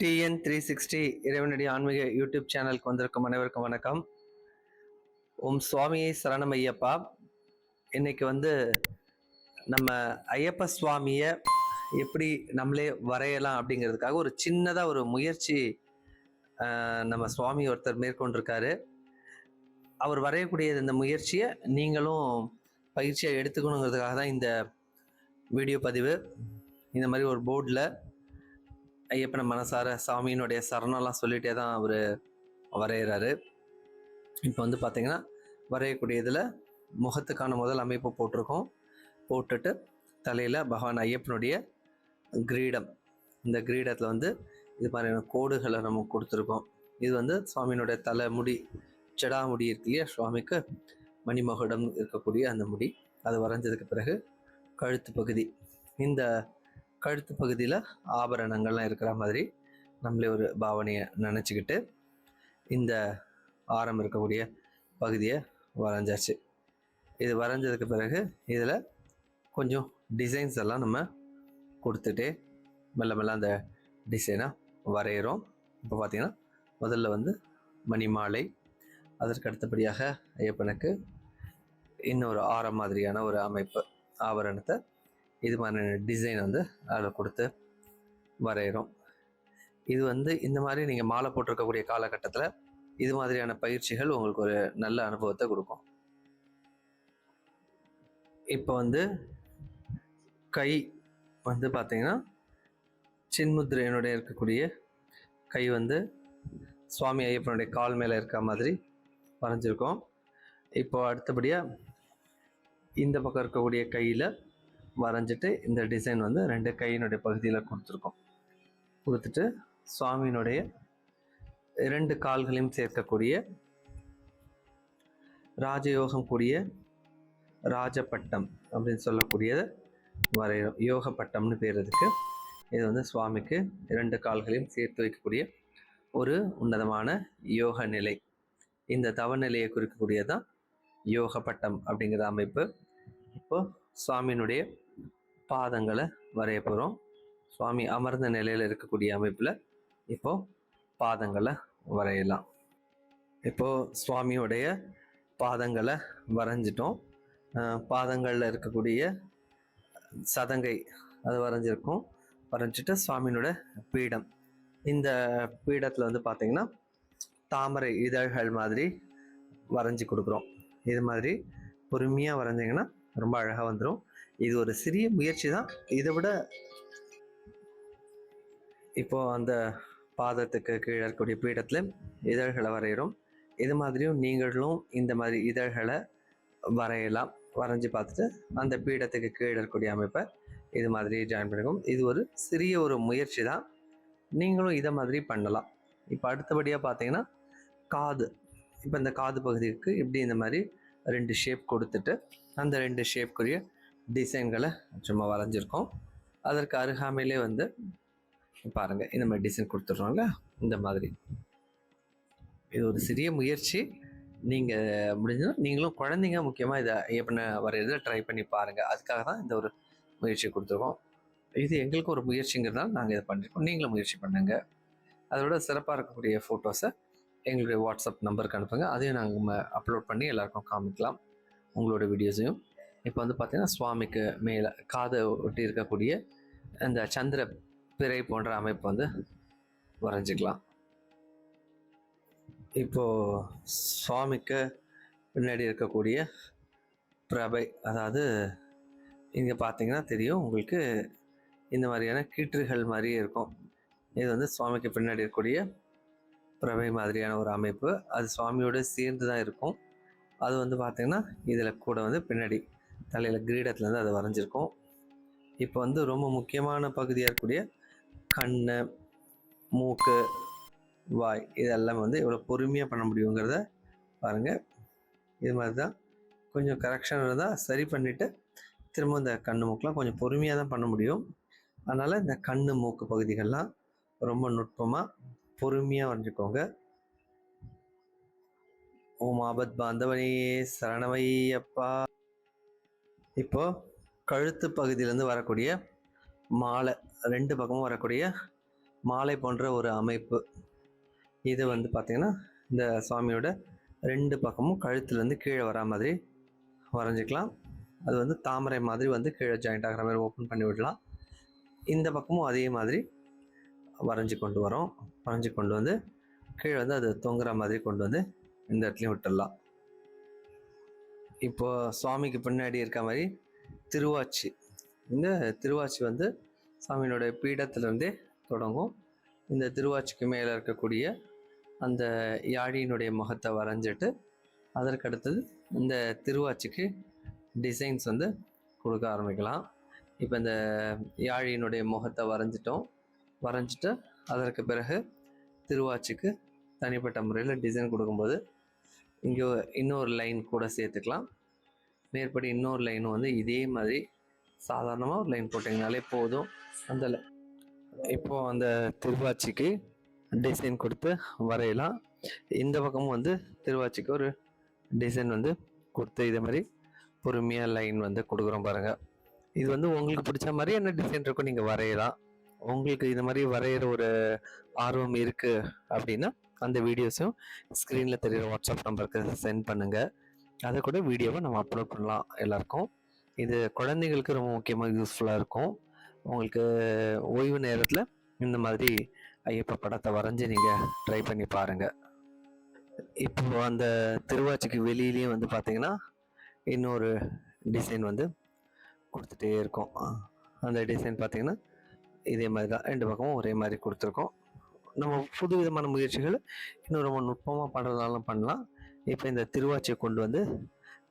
TN three sixty இறைவனடி ஆன்மீக YouTube சேனலுக்கு வந்திருக்கும் அனைவருக்கும் வணக்கம். ஓம் சுவாமியை சரணம் ஐயப்பா. இன்னைக்கு வந்து நம்ம ஐயப்ப சுவாமியை எப்படி நம்மளே வரையலாம் அப்படிங்கிறதுக்காக ஒரு சின்னதாக ஒரு முயற்சி நம்ம சுவாமி ஒருத்தர் மேற்கொண்டிருக்காரு. அவர் வரையக்கூடிய இந்த முயற்சியை நீங்களும் பயிற்சியை எடுத்துக்கணுங்கிறதுக்காக தான் இந்த வீடியோ பதிவு. இந்த மாதிரி ஒரு போர்டில் ஐயப்பனை மனசார சாமியினுடைய சரணம்லாம் சொல்லிகிட்டே தான் அவர் வரைகிறாரு இப்போ வந்து பார்த்தீங்கன்னா வரையக்கூடியதில் முகத்துக்கான முதல் அமைப்பு போட்டிருக்கோம். போட்டுட்டு தலையில் பகவான் ஐயப்பனுடைய கிரீடம். இந்த கிரீடத்தில் வந்து இது மாதிரியான கோடுகளை நம்ம கொடுத்துருக்கோம். இது வந்து சுவாமியினுடைய தலை முடி செடா முடி இருக்கு இல்லையா? சுவாமிக்கு மணிமகுடம் இருக்கக்கூடிய அந்த முடி. அது வரைஞ்சதுக்கு பிறகு கழுத்து பகுதி. இந்த கழுத்து பகுதியில் ஆபரணங்கள்லாம் இருக்கிற மாதிரி நம்மளே ஒரு பாவனையை நினச்சிக்கிட்டு இந்த ஆரம் இருக்கக்கூடிய பகுதியை வரைஞ்சாச்சு. இது வரைஞ்சதுக்கு பிறகு இதில் கொஞ்சம் டிசைன்ஸ் எல்லாம் நம்ம கொடுத்துட்டே மெல்ல மெல்ல அந்த டிசைனை வரைகிறோம் இப்போ பார்த்திங்கன்னா முதல்ல வந்து மணிமாலை அதற்கு அடுத்தபடியாக ஐயப்பனுக்கு இன்னொரு ஆரம் மாதிரியான ஒரு அமைப்பு ஆபரணத்தை இது மாதிரியான டிசைன் வந்து அதில் கொடுத்து வரைகிறோம் இது வந்து இந்த மாதிரி நீங்கள் மாலை போட்டிருக்கக்கூடிய காலகட்டத்தில் இது மாதிரியான பயிற்சிகள் உங்களுக்கு ஒரு நல்ல அனுபவத்தை கொடுக்கும். இப்போ வந்து கை வந்து பார்த்தீங்கன்னா சின்முத்திரையனுடைய இருக்கக்கூடிய கை வந்து சுவாமி ஐயப்பனுடைய கால் மேலே இருக்க மாதிரி வரைஞ்சிருக்கோம். இப்போ அடுத்தபடியாக இந்த பக்கம் இருக்கக்கூடிய கையில் வரைஞ்சிட்டு இந்த டிசைன் வந்து ரெண்டு கையினுடைய பகுதியில் கொடுத்துருக்கோம். கொடுத்துட்டு சுவாமியினுடைய இரண்டு கால்களையும் சேர்க்கக்கூடிய ராஜயோகம் கூடிய ராஜபட்டம் அப்படின்னு சொல்லக்கூடியது வரைகிறோம் யோக பட்டம்னு பேர் இதுக்கு இது வந்து சுவாமிக்கு இரண்டு கால்களையும் சேர்த்து வைக்கக்கூடிய ஒரு உன்னதமான யோக நிலை. இந்த தவநிலையை குறிக்கக்கூடியதான் யோக பட்டம் அப்படிங்கிற அமைப்பு. இப்போ சுவாமியினுடைய பாதங்களை வரைய போகிறோம் சுவாமி அமர்ந்த நிலையில் இருக்கக்கூடிய அமைப்பில் இப்போ பாதங்களை வரையலாம். இப்போ சுவாமியுடைய பாதங்களை வரைஞ்சிட்டோம். பாதங்களில் இருக்கக்கூடிய சதங்கை அது வரைஞ்சிருக்கும். வரைஞ்சிட்டு சுவாமியினோட பீடம். இந்த பீடத்தில் வந்து பார்த்தீங்கன்னா தாமரை இதழ்கள் மாதிரி வரைஞ்சி கொடுக்குறோம். இது மாதிரி பொறுமையாக வரைஞ்சிங்கன்னா ரொம்ப அழகாக வந்துடும் இது ஒரு சிறிய முயற்சி தான். இதை விட இப்போ அந்த பாதத்துக்கு கீழே இருக்கக்கூடிய பீடத்தில் இதழ்களை வரைகிறோம் இது மாதிரியும் நீங்களும் இந்த மாதிரி இதழ்களை வரையலாம். வரைஞ்சி பார்த்துட்டு அந்த பீடத்துக்கு கீழே இருக்கக்கூடிய அமைப்பை இது மாதிரி ஜாயின் பண்ணிக்கோம் இது ஒரு சிறிய ஒரு முயற்சி தான். நீங்களும் இதை மாதிரி பண்ணலாம். இப்போ அடுத்தபடியாக பார்த்தீங்கன்னா காது. இப்போ இந்த காது பகுதிக்கு இப்படி இந்த மாதிரி ரெண்டு ஷேப் கொடுத்துட்டு அந்த ரெண்டு ஷேப்க்குரிய டிசைன்களை சும்மா வரைஞ்சிருக்கோம். அதற்கு அருகாமையிலே வந்து பாருங்கள் இந்த மாதிரி டிசைன் கொடுத்துட்றோம்ல இந்த மாதிரி. இது ஒரு சிறிய முயற்சி. நீங்கள் முடிஞ்சதும் நீங்களும் குழந்தைங்க முக்கியமாக இதை எப்படி வரைகிறத ட்ரை பண்ணி பாருங்கள் அதுக்காக தான் இந்த ஒரு முயற்சி கொடுத்துருக்கோம். இது எங்களுக்கு ஒரு முயற்சிங்கிறதால நாங்கள் இதை பண்ணியிருக்கோம் நீங்களும் முயற்சி பண்ணுங்கள் அதோட சிறப்பாக இருக்கக்கூடிய ஃபோட்டோஸை எங்களுடைய வாட்ஸ்அப் நம்பருக்கு அனுப்புங்க. அதையும் நாங்கள் அப்லோட் பண்ணி எல்லாருக்கும் காமிக்கலாம். உங்களோட வீடியோஸையும் இப்போ வந்து பார்த்தீங்கன்னா சுவாமிக்கு மேலே காதை ஒட்டி இருக்கக்கூடிய அந்த சந்திர பிறை போன்ற அமைப்பு வந்து வரைஞ்சிக்கலாம். இப்போது சுவாமிக்கு பின்னாடி இருக்கக்கூடிய பிரபை அதாவது இங்கே பார்த்தீங்கன்னா தெரியும் உங்களுக்கு இந்த மாதிரியான கீற்றுகள் மாதிரியே இருக்கும். இது வந்து சுவாமிக்கு பின்னாடி இருக்கக்கூடிய பிரபை மாதிரியான ஒரு அமைப்பு. அது சுவாமியோட சேர்ந்து தான் இருக்கும். அது வந்து பார்த்திங்கன்னா இதில் கூட வந்து பின்னாடி தலையில் கிரீடத்துலேருந்து அதை வரைஞ்சிருக்கும். இப்போ வந்து ரொம்ப முக்கியமான பகுதியாக இருக்கக்கூடிய கண் மூக்கு வாய் இதெல்லாம் வந்து எவ்வளோ பொறுமையாக பண்ண முடியுங்கிறத பாருங்கள் இது மாதிரி தான் கொஞ்சம் கரெக்ஷன் இருந்தால் சரி பண்ணிவிட்டு திரும்ப இந்த கண் மூக்கெலாம் கொஞ்சம் பொறுமையாக தான் பண்ண முடியும். அதனால் இந்த கண் மூக்கு பகுதிகள்லாம் ரொம்ப நுட்பமாக பொறுமையாக வரைஞ்சிக்கோங்க. ஓம் ஆபத் பாந்தவனே சரணமையப்பா. இப்போ கழுத்து பகுதியிலேருந்து வரக்கூடிய மாலை ரெண்டு பக்கமும் வரக்கூடிய மாலை போன்ற ஒரு அமைப்பு. இது வந்து பார்த்திங்கன்னா இந்த சுவாமியோட ரெண்டு பக்கமும் கழுத்துலேருந்து கீழே வரா மாதிரி வரைஞ்சிக்கலாம். அது வந்து தாமரை மாதிரி வந்து கீழே ஜாயிண்ட் ஆகிற மாதிரி ஓப்பன் பண்ணி விடலாம். இந்த பக்கமும் அதே மாதிரி வரைஞ்சி கொண்டு வரோம். வரைஞ்சி கொண்டு வந்து கீழே வந்து அது தொங்குற மாதிரி கொண்டு வந்து இந்த இடத்துலையும் விட்டுடலாம். இப்போ சுவாமிக்கு பின்னாடி இருக்க மாதிரி திருவாச்சி. இந்த திருவாச்சி வந்து சாமியினுடைய பீடத்திலிருந்தே தொடங்கும். இந்த திருவாச்சிக்கு மேலே இருக்கக்கூடிய அந்த யாழியினுடைய முகத்தை வரைஞ்சிட்டு அதற்கு அடுத்தது இந்த திருவாச்சிக்கு டிசைன்ஸ் வந்து கொடுக்க ஆரம்பிக்கலாம். இப்போ இந்த யாழியினுடைய முகத்தை வரைஞ்சிட்டோம். வரைஞ்சிட்டு அதற்கு பிறகு திருவாச்சிக்கு தனிப்பட்ட முறையில் டிசைன் கொடுக்கும்போது இங்கே இன்னொரு லைன் கூட சேர்த்துக்கலாம். மேற்படி இன்னொரு லைன் வந்து இதே மாதிரி சாதாரணமாக ஒரு லைன் போட்டிங்கனாலே போதும். அந்த li- இப்போ அந்த திருவாச்சிக்கு டிசைன் கொடுத்து வரையலாம். இந்த பக்கமும் வந்து திருவாச்சிக்கு ஒரு டிசைன் வந்து கொடுத்து இதே மாதிரி பொறுமையாக லைன் வந்து கொடுக்குறோம் பாருங்கள் இது வந்து உங்களுக்கு பிடிச்ச மாதிரி என்ன டிசைன் இருக்கோ நீங்கள் வரையலாம். உங்களுக்கு இது மாதிரி வரைகிற ஒரு ஆர்வம் இருக்குது அப்படின்னா அந்த வீடியோஸும் ஸ்க்ரீனில் தெரியுற வாட்ஸ்அப் நம்பருக்கு சென்ட் பண்ணுங்கள் அதை கூட வீடியோவை நம்ம அப்லோட் பண்ணலாம் எல்லாருக்கும். இது குழந்தைங்களுக்கு ரொம்ப முக்கியமாக யூஸ்ஃபுல்லாக இருக்கும். உங்களுக்கு ஓய்வு நேரத்தில் இந்த மாதிரி ஐயப்ப படத்தை வரைஞ்சி நீங்கள் ட்ரை பண்ணி பாருங்கள் இப்போ அந்த திருவாச்சிக்கு வெளியிலயும் வந்து பார்த்தீங்கன்னா இன்னொரு டிசைன் வந்து கொடுத்துட்டே இருக்கும். அந்த டிசைன் பார்த்தீங்கன்னா இதே மாதிரி தான். ரெண்டு பக்கமும் ஒரே மாதிரி கொடுத்துருக்கோம். நம்ம புது விதமான முயற்சிகள் இன்னும் ரொம்ப நுட்பமாக பண்ணுறதுனாலும் பண்ணலாம். இப்போ இந்த திருவாச்சியை கொண்டு வந்து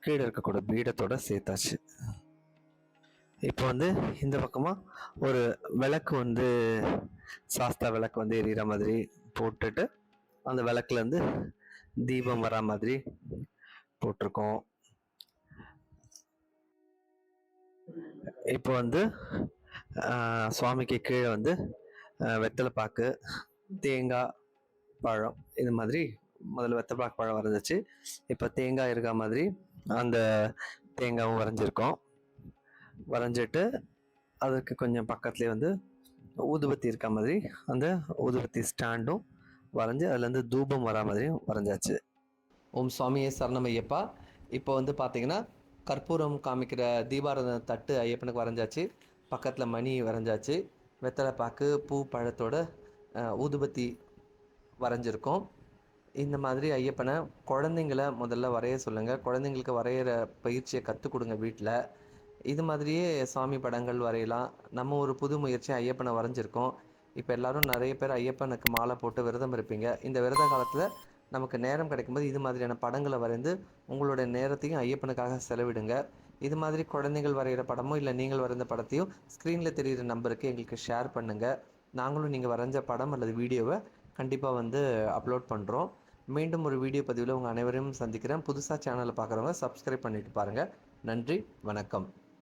கீழே இருக்கக்கூடிய பீடத்தோட சேர்த்தாச்சு. இப்போ வந்து இந்த பக்கமாக ஒரு விளக்கு வந்து சாஸ்தா விளக்கு வந்து எரியிற மாதிரி போட்டுட்டு அந்த விளக்குலேருந்து தீபம் வரா மாதிரி போட்டிருக்கோம். இப்போ வந்து சுவாமிக்கு கீழே வந்து வெத்தலை பாக்கு தேங்காய் பழம் இது மாதிரி முதல்ல வெத்தப்பாக்கு பழம் வரைஞ்சிச்சு. இப்போ தேங்காய் இருக்கா மாதிரி அந்த தேங்காவும் வரைஞ்சிருக்கோம். வரைஞ்சிட்டு அதுக்கு கொஞ்சம் பக்கத்துலேயே வந்து ஊதுபத்தி இருக்க மாதிரி அந்த ஊதுபத்தி ஸ்டாண்டும் வரைஞ்சி அதுலேருந்து தூபம் வரா மாதிரியும் வரைஞ்சாச்சு. ஓம் சுவாமியே சரணம் ஐயப்பா இப்போ வந்து பார்த்தீங்கன்னா கற்பூரம் காமிக்கிற தீபாரத தட்டு ஐயப்பனுக்கு வரைஞ்சாச்சு. பக்கத்தில் மணி வரைஞ்சாச்சு. வெத்தலை பாக்கு பூ பழத்தோட ஊதுபத்தி வரைஞ்சிருக்கோம். இந்த மாதிரி ஐயப்பனை குழந்தைங்கள முதல்ல வரைய சொல்லுங்கள் குழந்தைங்களுக்கு வரைகிற பயிற்சியை கற்றுக் கொடுங்க வீட்டில் இது மாதிரியே சாமி படங்கள் வரையலாம். நம்ம ஒரு புது முயற்சி ஐயப்பனை வரைஞ்சிருக்கோம். இப்போ எல்லாரும் நிறைய பேர் ஐயப்பனுக்கு மாலை போட்டு விரதம் இருப்பீங்க. இந்த விரத காலத்தில் நமக்கு நேரம் கிடைக்கும்போது இது மாதிரியான படங்களை வரைந்து உங்களுடைய நேரத்தையும் ஐயப்பனுக்காக செலவிடுங்க. இது மாதிரி குழந்தைகள் வரைகிற படமோ இல்லை நீங்கள் வரைந்த படத்தையும் ஸ்க்ரீனில் தெரிகிற நம்பருக்கு எங்களுக்கு ஷேர் பண்ணுங்கள் நாங்களும் நீங்கள் வரைஞ்ச படம் அல்லது வீடியோவை கண்டிப்பாக வந்து அப்லோட் பண்ணுறோம் மீண்டும் ஒரு வீடியோ பதிவில் உங்கள் அனைவரையும் சந்திக்கிறேன். புதுசாக சேனலை பார்க்குறவங்க சப்ஸ்கிரைப் பண்ணிட்டு பாருங்கள் நன்றி வணக்கம்.